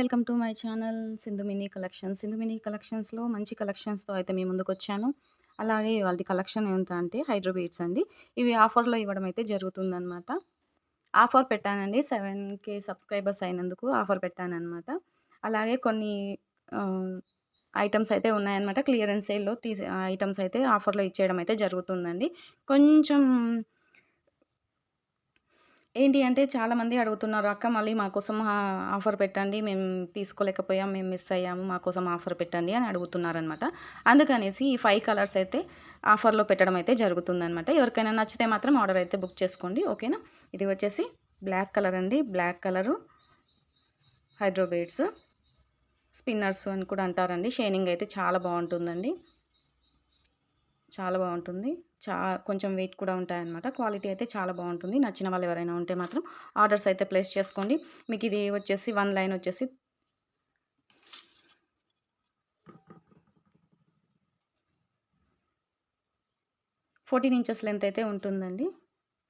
Welcome to my channel Sindhu mini collections. Sindhu mini కలెక్షన్స్లో మంచి కలెక్షన్స్తో అయితే మీ ముందుకు వచ్చాను అలాగే వాళ్ళది కలెక్షన్ ఏంటంటే హైడ్రో బీట్స్ అండి. ఇవి ఆఫర్లో ఇవ్వడం అయితే జరుగుతుందన్నమాట. ఆఫర్ పెట్టానండి. సెవెన్ కే సబ్స్క్రైబర్స్ అయినందుకు ఆఫర్ పెట్టానన్నమాట. అలాగే కొన్ని ఐటమ్స్ అయితే ఉన్నాయన్నమాట. క్లియరెన్స్ సేల్లో తీసే ఐటమ్స్ అయితే ఆఫర్లో ఇచ్చేయడం అయితే జరుగుతుందండి. కొంచెం ఏంటి అంటే చాలామంది అడుగుతున్నారు అక్క మళ్ళీ మాకోసం ఆఫర్ పెట్టండి మేము తీసుకోలేకపోయాం మేము మిస్ అయ్యాము మాకోసం ఆఫర్ పెట్టండి అని అడుగుతున్నారనమాట అందుకనేసి ఈ ఫైవ్ కలర్స్ అయితే ఆఫర్లో పెట్టడం అయితే జరుగుతుందనమాట ఎవరికైనా నచ్చితే మాత్రం ఆర్డర్ అయితే బుక్ చేసుకోండి ఓకేనా? ఇది వచ్చేసి బ్లాక్ కలర్ అండి. బ్లాక్ కలరు హైడ్రోబేట్స్ స్పిన్నర్స్ అని కూడా అంటారండి. షైనింగ్ అయితే చాలా బాగుంటుందండి. చాలా బాగుంటుంది. చా కొంచెం వెయిట్ కూడా ఉంటాయన్నమాట. క్వాలిటీ అయితే చాలా బాగుంటుంది. నచ్చిన వాళ్ళు ఎవరైనా ఉంటే మాత్రం ఆర్డర్స్ అయితే ప్లేస్ చేసుకోండి. మీకు ఇది వచ్చేసి వన్ లైన్ వచ్చేసి ఫోర్టీన్ ఇంచెస్ లెంత్ అయితే ఉంటుందండి.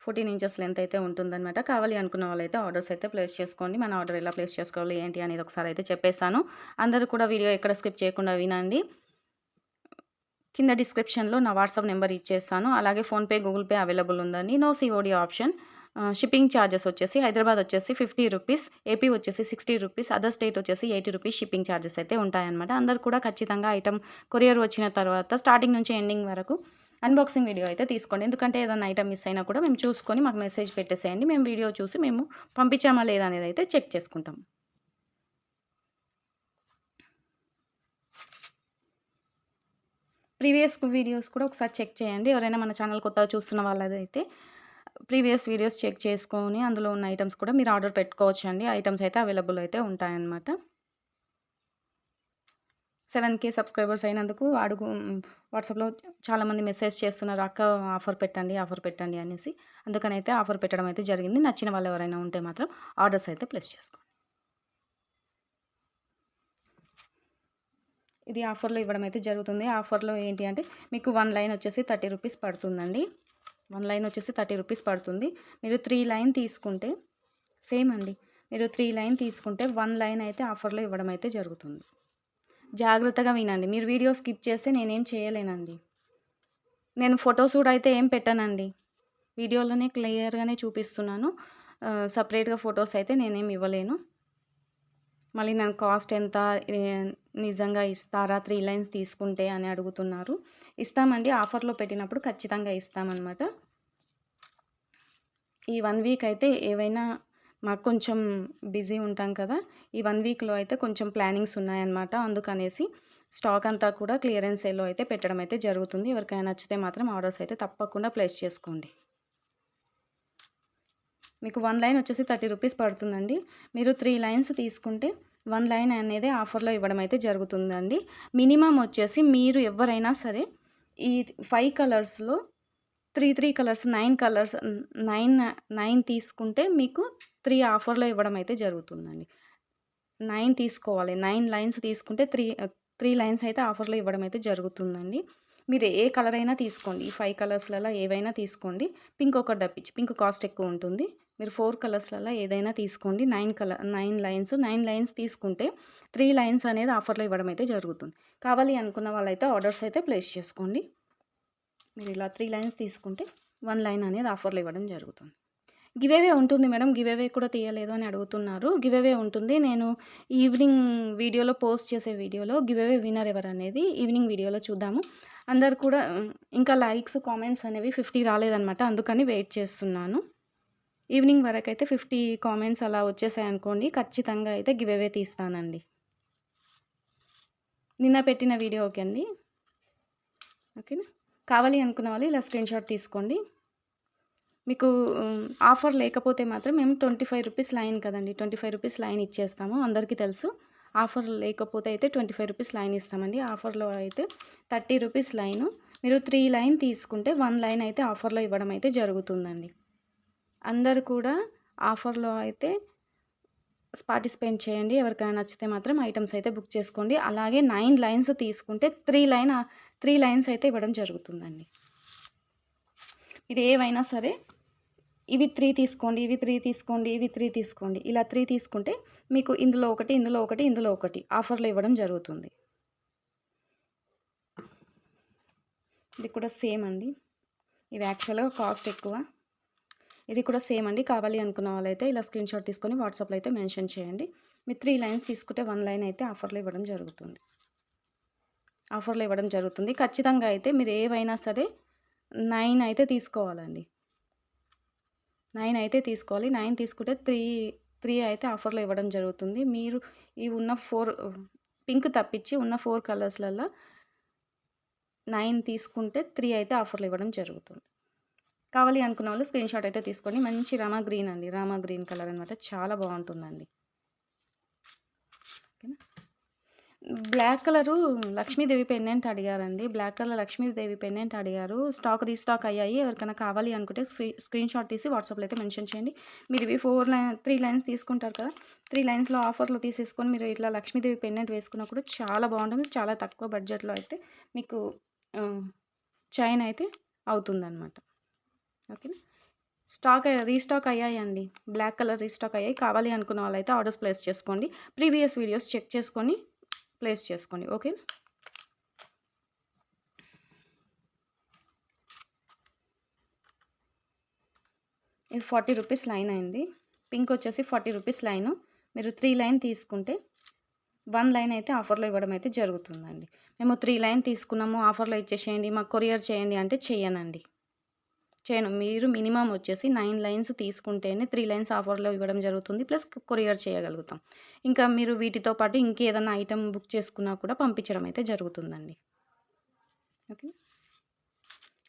ఫోర్టీన్ ఇంచెస్ లెంత్ అయితే ఉంటుందన్నమాట. కావాలి అనుకున్న వాళ్ళైతే ఆర్డర్స్ అయితే ప్లేస్ చేసుకోండి. మన ఆర్డర్ ఎలా ప్లేస్ చేసుకోవాలి ఏంటి అనేది ఒకసారి అయితే చెప్పేస్తాను. అందరూ కూడా వీడియో ఎక్కడ స్కిప్ చేయకుండా వినండి. కింద డిస్క్రిప్షన్లో నా వాట్సాప్ నెంబర్ ఇచ్చేస్తాను. అలాగే ఫోన్పే గూగుల్ పే అవైలబుల్ ఉందండి. No COD option. Shipping charges వచ్చేసి హైదరాబాద్ వచ్చేసి ఫిఫ్టీ రూపీస్ ఏపీ వచ్చేసి సిక్స్టీ రూపీస్ అదర్ స్టేట్ వచ్చేసి ఎయిటీ రూపీస్ షిప్పింగ్ ఛార్జెస్ అయితే ఉంటాయన్నమాట. అందరు కూడా ఖచ్చితంగా ఐటమ్ కొరియర్ వచ్చిన తర్వాత స్టార్టింగ్ నుంచి ఎండింగ్ వరకు అన్బాక్సింగ్ వీడియో అయితే తీసుకోండి. ఎందుకంటే ఏదైనా ఐటమ్ మిస్ అయినా కూడా మేము చూసుకొని మాకు మెసేజ్ పెట్టేసేయండి. మేము వీడియో చూసి మేము పంపించామా లేదా అనేది అయితే చెక్ చేసుకుంటాం. ప్రీవియస్ వీడియోస్ కూడా ఒకసారి చెక్ చేయండి. ఎవరైనా మన ఛానల్ కొత్తగా చూస్తున్న వాళ్ళదైతే ప్రీవియస్ వీడియోస్ చెక్ చేసుకొని అందులో ఉన్న ఐటమ్స్ కూడా మీరు ఆర్డర్ పెట్టుకోవచ్చు అండి ఐటమ్స్ అయితే అవైలబుల్ అయితే ఉంటాయన్నమాట. సెవెన్ కే సబ్స్క్రైబర్స్ అయినందుకు అడుగు వాట్సాప్లో చాలామంది మెసేజ్ చేస్తున్నారు అక్క ఆఫర్ పెట్టండి ఆఫర్ పెట్టండి అనేసి. అందుకని అయితే ఆఫర్ పెట్టడం అయితే జరిగింది. నచ్చిన వాళ్ళు ఎవరైనా ఉంటే మాత్రం ఆర్డర్స్ అయితే ప్లేస్ చేసుకోండి. ఇది ఆఫర్లో ఇవ్వడం అయితే జరుగుతుంది. ఆఫర్లో ఏంటి అంటే మీకు వన్ లైన్ వచ్చేసి థర్టీ రూపీస్ పడుతుందండి. వన్ లైన్ వచ్చేసి థర్టీ రూపీస్ పడుతుంది. మీరు త్రీ లైన్ తీసుకుంటే సేమ్ అండి. మీరు త్రీ లైన్ తీసుకుంటే వన్ లైన్ అయితే ఆఫర్లో ఇవ్వడం అయితే జరుగుతుంది. జాగ్రత్తగా వినండి. మీరు వీడియో స్కిప్ చేస్తే నేనేం చేయలేనండి. నేను ఫొటోస్ కూడా అయితే ఏం పెట్టానండి. వీడియోలోనే క్లియర్గానే చూపిస్తున్నాను. సపరేట్గా ఫొటోస్ అయితే నేనేం ఇవ్వలేను. మళ్ళీ నేను కాస్ట్ ఎంత? నిజంగా ఇస్తారా? త్రీ లైన్స్ తీసుకుంటే అని అడుగుతున్నారు. ఇస్తామండి. ఆఫర్లో పెట్టినప్పుడు ఖచ్చితంగా ఇస్తామన్నమాట. ఈ వన్ వీక్ అయితే ఏవైనా మాకు కొంచెం బిజీ ఉంటాం కదా. ఈ వన్ వీక్లో అయితే కొంచెం ప్లానింగ్స్ ఉన్నాయన్నమాట. అందుకనేసి స్టాక్ అంతా కూడా క్లియరెన్స్ సేల్లో అయితే పెట్టడం అయితే జరుగుతుంది. ఎవరికైనా నచ్చితే మాత్రం ఆర్డర్స్ అయితే తప్పకుండా ప్లేస్ చేసుకోండి. మీకు వన్ లైన్ వచ్చేసి థర్టీ రూపీస్ పడుతుందండి. మీరు త్రీ లైన్స్ తీసుకుంటే వన్ లైన్ అనేది ఆఫర్లో ఇవ్వడం అయితే జరుగుతుందండి. మినిమం వచ్చేసి మీరు ఎవరైనా సరే ఈ ఫైవ్ కలర్స్లో three three colours nine colours nine nine తీసుకుంటే మీకు త్రీ ఆఫర్లో ఇవ్వడం అయితే జరుగుతుందండి. నైన్ తీసుకోవాలి. నైన్ లైన్స్ తీసుకుంటే త్రీ త్రీ లైన్స్ అయితే ఆఫర్లో ఇవ్వడం అయితే జరుగుతుందండి. మీరు ఏ కలర్ అయినా తీసుకోండి. ఈ ఫైవ్ కలర్స్లలో ఏవైనా తీసుకోండి. పింక్ ఒకటి తప్పించి పింక్ కాస్ట్ ఎక్కువ ఉంటుంది. మీరు ఫోర్ కలర్స్లలో ఏదైనా తీసుకోండి. Nine colour nine lines nine lines తీసుకుంటే త్రీ లైన్స్ అనేది ఆఫర్లో ఇవ్వడం అయితే జరుగుతుంది. కావాలి అనుకున్న వాళ్ళైతే ఆర్డర్స్ అయితే ప్లేస్ చేసుకోండి. మీరు ఇలా త్రీ లైన్స్ తీసుకుంటే వన్ లైన్ అనేది ఆఫర్లో ఇవ్వడం జరుగుతుంది. గివేవే ఉంటుంది మేడం. గివేవే కూడా తీయలేదు అని అడుగుతున్నారు. గివేవే ఉంటుంది. నేను ఈవినింగ్ వీడియోలో పోస్ట్ చేసే వీడియోలో గివేవే వినర్ ఎవరు అనేది ఈవినింగ్ వీడియోలో చూద్దాము. అందరు కూడా ఇంకా లైక్స్ కామెంట్స్ అనేవి ఫిఫ్టీ రాలేదనమాట అందుకని వెయిట్ చేస్తున్నాను. ఈవినింగ్ వరకు అయితే ఫిఫ్టీ కామెంట్స్ అలా వచ్చేసాయి అనుకోండి ఖచ్చితంగా అయితే గివేవే తీస్తానండి. నిన్న పెట్టిన వీడియో ఓకే అండి? ఓకేనా? కావాలి అనుకున్న వాళ్ళు ఇలా స్క్రీన్ షాట్ తీసుకోండి. మీకు ఆఫర్ లేకపోతే మాత్రం మేము ట్వంటీ ఫైవ్ రూపీస్ లైన్ కదండి ట్వంటీ ఫైవ్ రూపీస్ లైన్ ఇచ్చేస్తాము అందరికీ తెలుసు. ఆఫర్ లేకపోతే అయితే ట్వంటీ ఫైవ్ రూపీస్ లైన్ ఇస్తామండి. ఆఫర్లో అయితే థర్టీ రూపీస్ లైను. మీరు త్రీ లైన్ తీసుకుంటే వన్ లైన్ అయితే ఆఫర్లో ఇవ్వడం అయితే జరుగుతుందండి. అందరు కూడా ఆఫర్లో అయితే పార్టిసిపేట్ చేయండి. ఎవరికైనా నచ్చితే మాత్రం ఐటమ్స్ అయితే బుక్ చేసుకోండి. అలాగే నైన్ లైన్స్ తీసుకుంటే త్రీ లైన్ త్రీ లైన్స్ అయితే ఇవ్వడం జరుగుతుందండి. మీరు ఏవైనా సరే ఇవి త్రీ తీసుకోండి ఇవి త్రీ తీసుకోండి ఇవి త్రీ తీసుకోండి. ఇలా త్రీ తీసుకుంటే మీకు ఇందులో ఒకటి ఇందులో ఒకటి ఇందులో ఒకటి ఆఫర్లో ఇవ్వడం జరుగుతుంది. ఇది కూడా సేమ్ అండి. ఇవి యాక్చువల్గా కాస్ట్ ఎక్కువ. ఇది కూడా సేమ్ అండి. కావాలి అనుకున్న వాళ్ళైతే ఇలా స్క్రీన్ షాట్ తీసుకొని వాట్సాప్లో అయితే మెన్షన్ చేయండి. మీరు త్రీ లైన్స్ తీసుకుంటే వన్ లైన్ అయితే ఆఫర్లో ఇవ్వడం జరుగుతుంది. ఆఫర్లో ఇవ్వడం జరుగుతుంది. ఖచ్చితంగా అయితే మీరు ఏవైనా సరే నైన్ అయితే తీసుకోవాలండి. నైన్ అయితే తీసుకోవాలి. నైన్ తీసుకుంటే త్రీ త్రీ అయితే ఆఫర్లో ఇవ్వడం జరుగుతుంది. మీరు ఈ ఉన్న ఫోర్ పింక్ తప్పించి ఉన్న ఫోర్ కలర్స్లలో నైన్ తీసుకుంటే త్రీ అయితే ఆఫర్లు ఇవ్వడం జరుగుతుంది. కావాలి అనుకున్న వాళ్ళు స్క్రీన్ షాట్ అయితే తీసుకొని మంచి రామా గ్రీన్ అండి. రామా గ్రీన్ కలర్ అనమాట చాలా బాగుంటుందండి. ఓకేనా? బ్లాక్ కలరు లక్ష్మీదేవి పెన్నెంట్ అడిగారండి. బ్లాక్ కలర్ లక్ష్మీదేవి పెన్నెంట్ అడిగారు. స్టాక్ రీస్టాక్ అయ్యాయి. ఎవరికైనా కావాలి అనుకుంటే స్క్రీన్ షాట్ తీసి వాట్సాప్లో అయితే మెన్షన్ చేయండి. మీరు ఇవి ఫోర్ లైన్ త్రీ లైన్స్ తీసుకుంటారు కదా త్రీ లైన్స్లో ఆఫర్లో తీసేసుకొని మీరు ఇట్లా లక్ష్మీదేవి పెన్నెంట్ వేసుకున్నప్పుడు కూడా చాలా బాగుంటుంది. చాలా తక్కువ బడ్జెట్లో అయితే మీకు చైన్ అయితే అవుతుందన్నమాట. ఓకేనా? స్టాక్ రీస్టాక్ అయ్యాయండి. బ్లాక్ కలర్ రీస్టాక్ అయ్యాయి. కావాలి అనుకున్న వాళ్ళైతే ఆర్డర్స్ ప్లేస్ చేసుకోండి. ప్రీవియస్ వీడియోస్ చెక్ చేసుకొని ప్లేస్ చేసుకోండి. ఓకే ఇది ఫార్టీ రూపీస్ లైన్ అయింది. పింక్ వచ్చేసి ఫార్టీ రూపీస్ లైన్. మీరు త్రీ లైన్ తీసుకుంటే వన్ లైన్ అయితే ఆఫర్లో ఇవ్వడం అయితే జరుగుతుందండి. మేము త్రీ లైన్ తీసుకున్నాము ఆఫర్లో ఇచ్చేసేయండి మాకు కొరియర్ చేయండి అంటే చేయనండి చేయను. మీరు మినిమం వచ్చేసి నైన్ లైన్స్ తీసుకుంటేనే త్రీ లైన్స్ ఆఫర్లో ఇవ్వడం జరుగుతుంది. ప్లస్ కొరియర్ చేయగలుగుతాం. ఇంకా మీరు వీటితో పాటు ఇంకేదైనా ఐటెం బుక్ చేసుకున్నా కూడా పంపించడం అయితే జరుగుతుందండి. ఓకే.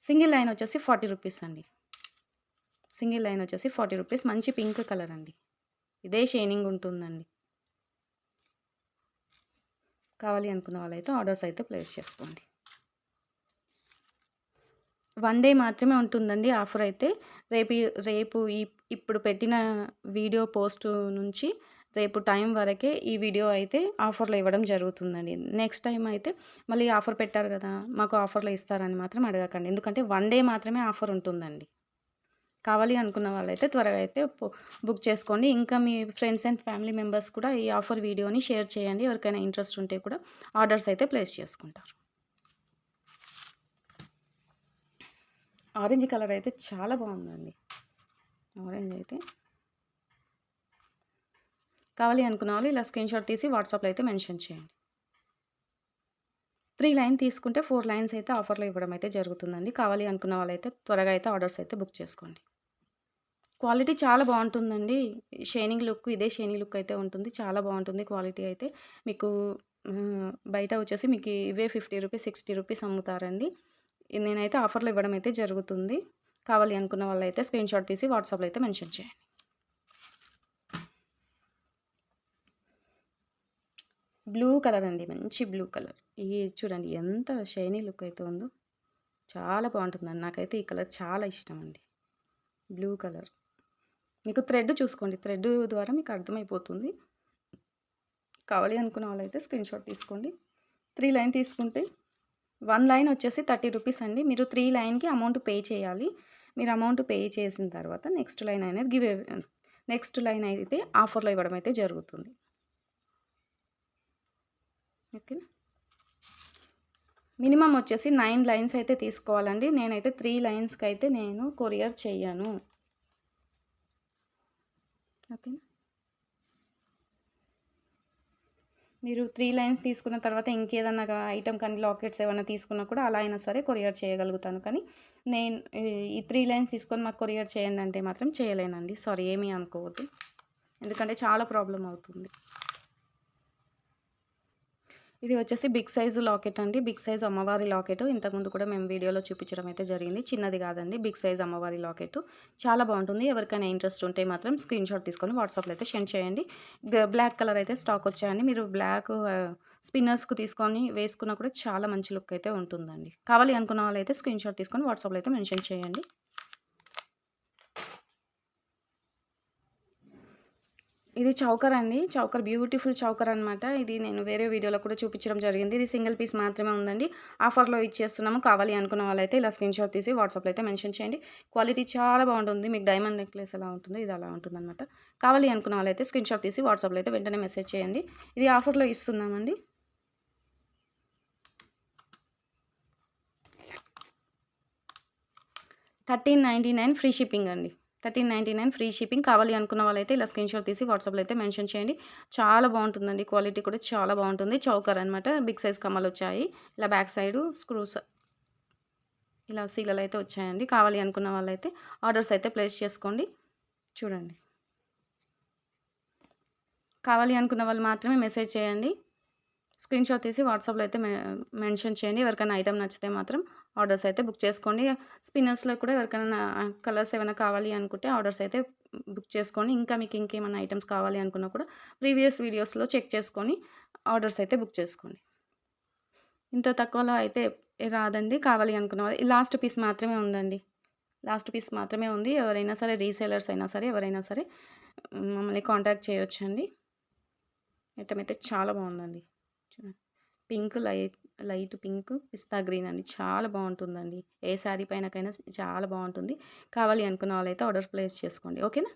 సింగిల్ లైన్ వచ్చేసి ఫార్టీ రూపీస్ అండి. సింగిల్ లైన్ వచ్చేసి ఫార్టీ రూపీస్. మంచి పింక్ కలర్ అండి. ఇదే షైనింగ్ ఉంటుందండి. కావాలి అనుకున్న వాళ్ళైతే ఆర్డర్స్ అయితే ప్లేస్ చేసుకోండి. వన్ డే మాత్రమే ఉంటుందండి ఆఫర్ అయితే. రేపు రేపు ఈ ఇప్పుడు పెట్టిన వీడియో పోస్ట్ నుంచి రేపు టైం వరకే ఈ వీడియో అయితే ఆఫర్లో ఇవ్వడం జరుగుతుందండి. నెక్స్ట్ టైం అయితే మళ్ళీ ఆఫర్ పెట్టారు కదా మాకు ఆఫర్లో ఇస్తారని మాత్రం అడగకండి. ఎందుకంటే వన్ డే మాత్రమే ఆఫర్ ఉంటుందండి. కావాలి అనుకున్న వాళ్ళైతే త్వరగా అయితే బుక్ చేసుకోండి. ఇంకా మీ ఫ్రెండ్స్ అండ్ ఫ్యామిలీ మెంబర్స్ కూడా ఈ ఆఫర్ వీడియోని షేర్ చేయండి. ఎవరికైనా ఇంట్రెస్ట్ ఉంటే కూడా ఆర్డర్స్ అయితే ప్లేస్ చేసుకుంటారు. ఆరెంజ్ కలర్ అయితే చాలా బాగుందండి. ఆరెంజ్ అయితే. కావాలి అనుకున్న వాళ్ళు ఇలా స్క్రీన్ షాట్ తీసి వాట్సాప్లో అయితే మెన్షన్ చేయండి. త్రీ లైన్ తీసుకుంటే ఫోర్ లైన్స్ అయితే ఆఫర్లో ఇవ్వడం అయితే జరుగుతుందండి. కావాలి అనుకున్న వాళ్ళైతే త్వరగా అయితే ఆర్డర్స్ అయితే బుక్ చేసుకోండి. క్వాలిటీ చాలా బాగుంటుందండి. షైనింగ్ లుక్ ఇదే షైనింగ్ లుక్ అయితే ఉంటుంది. చాలా బాగుంటుంది క్వాలిటీ అయితే. మీకు బయట వచ్చేసి మీకు ఇవే ఫిఫ్టీ రూపీస్ సిక్స్టీ రూపీస్ అమ్ముతారండి. నేనైతే ఆఫర్లు ఇవ్వడం అయితే జరుగుతుంది. కావాలి అనుకున్న వాళ్ళైతే స్క్రీన్ షాట్ తీసి వాట్సాప్లో అయితే మెన్షన్ చేయండి. బ్లూ కలర్ అండి మంచి బ్లూ కలర్. ఈ చూడండి ఎంత షైనీ లుక్ అయితే ఉందో. చాలా బాగుంటుందండి. నాకైతే ఈ కలర్ చాలా ఇష్టం అండి. Blue colour. మీకు థ్రెడ్ చూసుకోండి. థ్రెడ్ ద్వారా మీకు అర్థమైపోతుంది. కావాలి అనుకున్న వాళ్ళైతే స్క్రీన్ షాట్ తీసుకోండి. త్రీ లైన్ తీసుకుంటే వన్ లైన్ వచ్చేసి థర్టీ రూపీస్ అండి. మీరు త్రీ లైన్కి అమౌంట్ పే చేయాలి. మీరు అమౌంట్ పే చేసిన తర్వాత నెక్స్ట్ లైన్ అనేది గివ్ నెక్స్ట్ లైన్ అయితే ఆఫర్లో ఇవ్వడం అయితే జరుగుతుంది. ఓకేనా? మినిమం వచ్చేసి నైన్ లైన్స్ అయితే తీసుకోవాలండి. నేనైతే త్రీ లైన్స్కి అయితే నేను కొరియర్ చెయ్యను ఓకేనా? మీరు త్రీ లైన్స్ తీసుకున్న తర్వాత ఇంకేదన్నా ఐటమ్ కానీ లాకెట్స్ ఏమైనా తీసుకున్నా కూడా అలా అయినా సరే కొరియర్ చేయగలుగుతాను. కానీ నేను ఈ త్రీ లైన్స్ తీసుకొని మాకు కొరియర్ చేయండి అంటే మాత్రం చేయలేనండి. సారీ ఏమీ అనుకోవద్దు. ఎందుకంటే చాలా ప్రాబ్లం అవుతుంది. ఇది వచ్చేసి బిగ్ సైజు లాకెట్ అండి. బిగ్ సైజ్ అమ్మవారి లాకెట్. ఇంతకుముందు కూడా మేము వీడియోలో చూపించడం అయితే జరిగింది. చిన్నది కాదండి. బిగ్ సైజ్ అమ్మవారి లాకెట్. చాలా బాగుంటుంది. ఎవరికైనా ఇంట్రెస్ట్ ఉంటే మాత్రం స్క్రీన్ షాట్ తీసుకొని వాట్సాప్లో అయితే సెండ్ చేయండి. బ్లాక్ కలర్ అయితే స్టాక్ వచ్చాయండి. మీరు బ్లాక్ స్పిన్నర్స్కు తీసుకొని వేసుకున్నా కూడా చాలా మంచి లుక్ అయితే ఉంటుందండి. కావాలి అనుకున్న అయితే స్క్రీన్ షాట్ తీసుకొని వాట్సాప్లో అయితే మెన్షన్ చేయండి. ఇది చౌకర్ అండి. చౌకర్ బ్యూటిఫుల్ చౌకర్ అనమాట ఇది నేను వేరే వీడియోలో కూడా చూపించడం జరిగింది. ఇది సింగిల్ పీస్ మాత్రమే ఉందండి. ఆఫర్లో ఇచ్చేస్తున్నాము. కావాలి అనుకున్న వాళ్ళైతే ఇలా స్క్రీన్ షాట్ తీసి వాట్సాప్లో అయితే మెన్షన్ చేయండి. క్వాలిటీ చాలా బాగుంటుంది. మీకు డైమండ్ నెక్లెస్ ఎలా ఉంటుందో ఇది అలా ఉంటుంది అనమాట కావాలి అనుకున్న వాళ్ళైతే స్క్రీన్ షాట్ తీసి వాట్సాప్లో అయితే వెంటనే మెసేజ్ చేయండి. ఇది ఆఫర్లో ఇస్తున్నామండి. Thirteen ninety nine free shipping అండి. Thirteen ninety nine free shipping కావాలి అనుకున్న వాళ్ళైతే ఇలా స్క్రీన్ షాట్ తీసి వాట్సాప్లో అయితే మెన్షన్ చేయండి. చాలా బాగుంటుందండి. క్వాలిటీ కూడా చాలా బాగుంటుంది. చౌకర్ అనమాట బిగ్ సైజ్ కమ్మలు వచ్చాయి. ఇలా బ్యాక్ సైడ్ స్క్రూస్ ఇలా సీలలు అయితే వచ్చాయండి. కావాలి అనుకున్న వాళ్ళైతే ఆర్డర్స్ అయితే ప్లేస్ చేసుకోండి. చూడండి. కావాలి అనుకున్న వాళ్ళు మాత్రమే మెసేజ్ చేయండి. స్క్రీన్ షాట్ తీసి వాట్సాప్లో అయితే మెన్షన్ చేయండి. ఎవరికైనా ఐటమ్ నచ్చితే మాత్రం ఆర్డర్స్ అయితే బుక్ చేసుకోండి స్పిన్నర్స్లో కూడా ఎవరికైనా కలర్స్ ఏమైనా కావాలి అనుకుంటే ఆర్డర్స్ అయితే బుక్ చేసుకోండి ఇంకా మీకు ఇంకేమైనా ఐటమ్స్ కావాలి అనుకున్నా కూడా ప్రీవియస్ వీడియోస్లో చెక్ చేసుకొని ఆర్డర్స్ అయితే బుక్ చేసుకోండి. ఇంత తక్కువలో అయితే రాదండి. కావాలి అనుకున్న వాళ్ళు లాస్ట్ పీస్ మాత్రమే ఉందండి. లాస్ట్ పీస్ మాత్రమే ఉంది. ఎవరైనా సరే రీసేలర్స్ అయినా సరే ఎవరైనా సరే మమ్మల్ని కాంటాక్ట్ చేయొచ్చండి. ఐటమ్ అయితే చాలా బాగుందండి. పింక్ లైట్ లైట్ పింక్ పిస్తా గ్రీన్ అండి. చాలా బాగుంటుందండి. ఏ శారీ పైనకైనా చాలా బాగుంటుంది. కావాలి అనుకున్న వాళ్ళైతే ఆర్డర్ ప్లేస్ చేసుకోండి. ఓకేనా?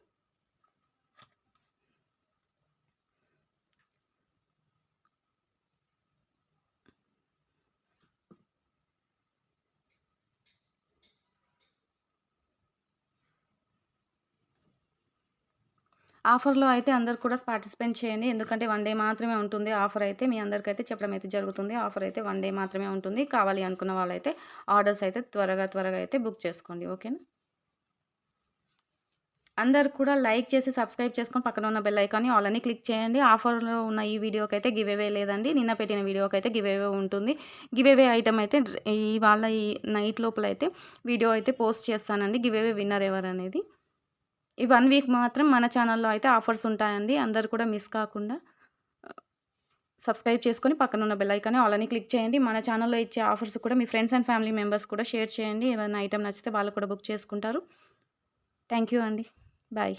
ఆఫర్లో అయితే అందరు కూడా పార్టిసిపేట్ చేయండి. ఎందుకంటే వన్ డే మాత్రమే ఉంటుంది. ఆఫర్ అయితే మీ అందరికైతే చెప్పడం అయితే జరుగుతుంది. ఆఫర్ అయితే వన్ డే మాత్రమే ఉంటుంది. కావాలి అనుకున్న వాళ్ళైతే ఆర్డర్స్ అయితే త్వరగా త్వరగా అయితే బుక్ చేసుకోండి. ఓకేనా? అందరు కూడా లైక్ చేసి సబ్స్క్రైబ్ చేసుకొని పక్కన ఉన్న బెల్ ఐకాన్ని ఆల్ అని క్లిక్ చేయండి. ఆఫర్లో ఉన్న ఈ వీడియోకి అయితే గివ్ అవే లేదండి. నిన్న పెట్టిన వీడియోకి అయితే గివ్ అవే ఉంటుంది. గివ్ అవే ఐటమ్ అయితే ఇవాళ ఈ నైట్ లోపల అయితే వీడియో అయితే పోస్ట్ చేస్తానండి. గివ్ అవే విన్నర్ ఎవరు అనేది ఈ వన్ వీక్ మాత్రం మన ఛానల్లో అయితే ఆఫర్స్ ఉంటాయండి. అందరు కూడా మిస్ కాకుండా సబ్స్క్రైబ్ చేసుకొని పక్కన ఉన్న బెల్ ఐకాన్ని ఆల్రెడీ క్లిక్ చేయండి. మన ఛానల్లో ఇచ్చే ఆఫర్స్ కూడా మీ ఫ్రెండ్స్ అండ్ ఫ్యామిలీ మెంబర్స్ కూడా షేర్ చేయండి. ఏమైనా ఐటెం నచ్చితే వాళ్ళు కూడా బుక్ చేసుకుంటారు. థ్యాంక్ యూ అండి. బాయ్.